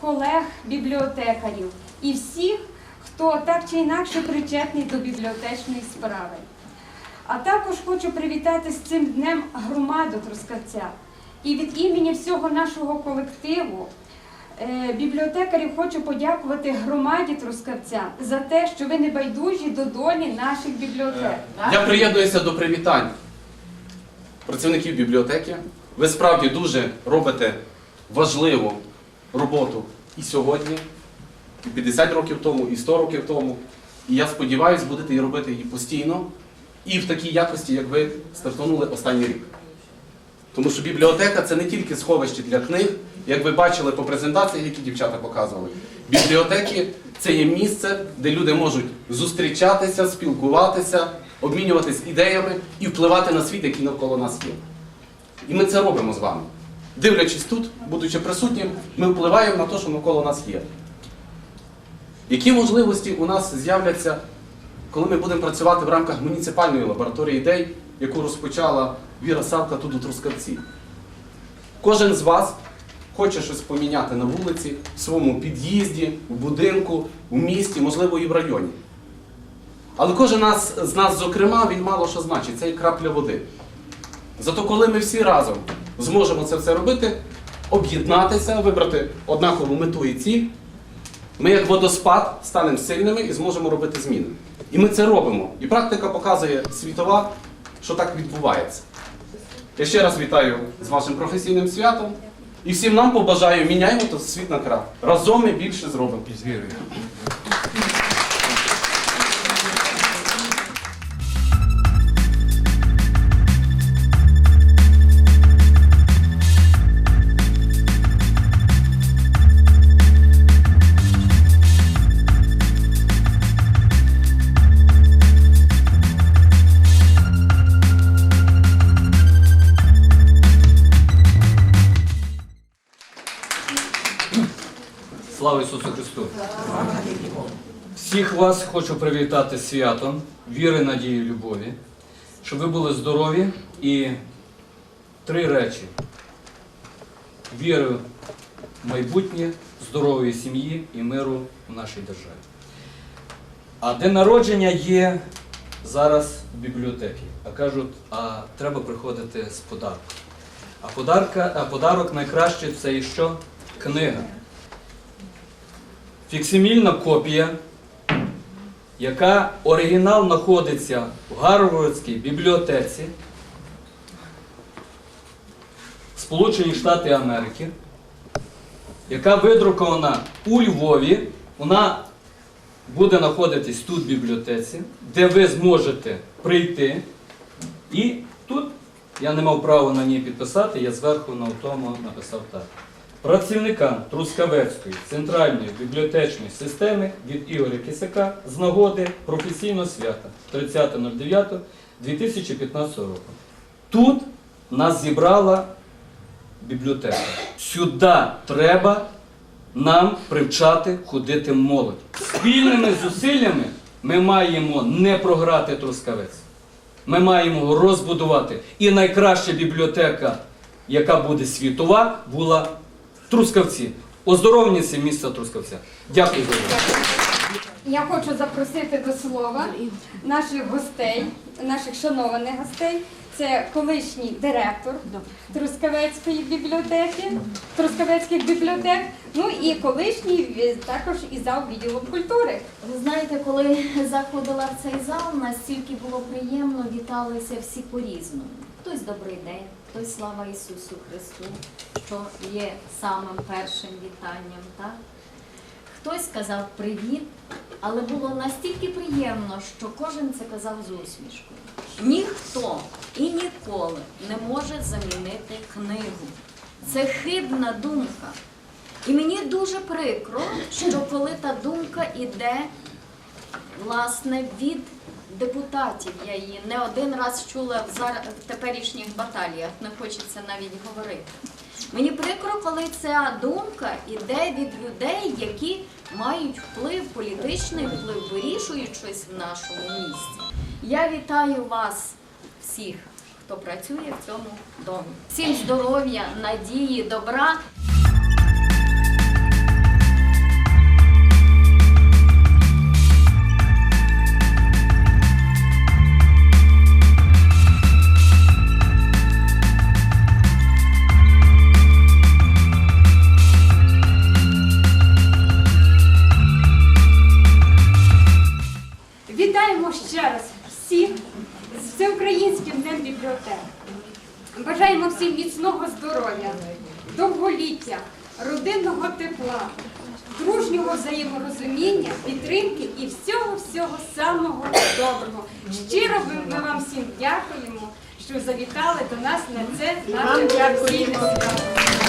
колег бібліотекарів і всіх, хто так чи інакше причетний до бібліотечної справи. А також хочу привітати з цим днем громаду Трускавця. І від імені всього нашого колективу е, бібліотекарів хочу подякувати громаді Трускавця за те, що ви не байдужі до долі наших бібліотек. Я приєднуюся до привітань працівників бібліотеки. Ви справді дуже робите важливу роботу і сьогодні, і 50 років тому, і 100 років тому. І я сподіваюся, будете її робити і постійно, і в такій якості, як ви стартанули останній рік. Тому що бібліотека це не тільки сховище для книг, як ви бачили по презентаціях, які дівчата показували. Бібліотеки це є місце, де люди можуть зустрічатися, спілкуватися, обмінюватись ідеями і впливати на світ, який навколо нас є. І ми це робимо з вами. Дивлячись тут, будучи присутнім, ми впливаємо на те, що навколо нас є. Які можливості у нас з'являться, коли ми будемо працювати в рамках муніципальної лабораторії ідей, яку розпочала Віра Савка тут у Трускавці? Кожен з вас хоче щось поміняти на вулиці, в своєму під'їзді, в будинку, в місті, можливо, і в районі. Але кожен з нас, зокрема, він мало що значить, це і крапля води. Зато коли ми всі разом зможемо це все робити, об'єднатися, вибрати однакову мету і ціль, ми як водоспад станемо сильними і зможемо робити зміни. І ми це робимо. І практика показує світова, що так відбувається. Я ще раз вітаю з вашим професійним святом. І всім нам побажаю, міняємо світ на крах. Разом ми більше зробимо. Слава Ісусу Христу! Всіх вас хочу привітати святом, віри, надії, любові, щоб ви були здорові і три речі: віри в майбутнє, здорової сім'ї і миру в нашій державі. А день народження є зараз в бібліотеці. А кажуть, а треба приходити з подарком. А, подарка, а подарок найкраще це і що? Книга. Фіксимільна копія, яка оригінал знаходиться в Гарвардській бібліотеці Сполучені Штати Америки, яка видрукована у Львові, вона буде знаходитись тут в бібліотеці, де ви зможете прийти. І тут я не мав права на ній підписати, я зверху на тому написав так. Працівникам Трускавецької центральної бібліотечної системи від Ігоря Кисака з нагоди професійного свята 30.09.2015 року. Тут нас зібрала бібліотека. Сюди треба нам привчати ходити молодь. Спільними зусиллями ми маємо не програти Трускавець. Ми маємо розбудувати. І найкраща бібліотека, яка буде світова, була Трускавці. Оздоровніться міста Трускавця. Дякую за увагу. Я хочу запросити до слова наших гостей, наших шанованих гостей. Це колишній директор Трускавецької бібліотеки, Трускавецьких бібліотек, ну і колишній також і зал відділу культури. Ви знаєте, коли заходила в цей зал, настільки було приємно, віталися всі по-різному. Хтось добрий день, хтось слава Ісусу Христу, що є самим першим вітанням, так? Хтось сказав привіт, але було настільки приємно, що кожен це казав з усмішкою. Ніхто і ніколи не може замінити книгу. Це хибна думка. І мені дуже прикро, що коли та думка іде власне від депутатів, я її не один раз чула в, зар... в теперішніх баталіях, не хочеться навіть говорити. Мені прикро, коли ця думка іде від людей, які мають вплив, політичний вплив, вирішують щось в нашому місті. Я вітаю вас всіх, хто працює в цьому домі. Всім здоров'я, надії, добра. Ще раз всіх з всеукраїнським днем бібліотек. Бажаємо всім міцного здоров'я, довголіття, родинного тепла, дружнього взаєморозуміння, підтримки і всього-всього самого доброго. Щиро ми вам всім дякуємо, що завітали до нас на це наше. Заспівали.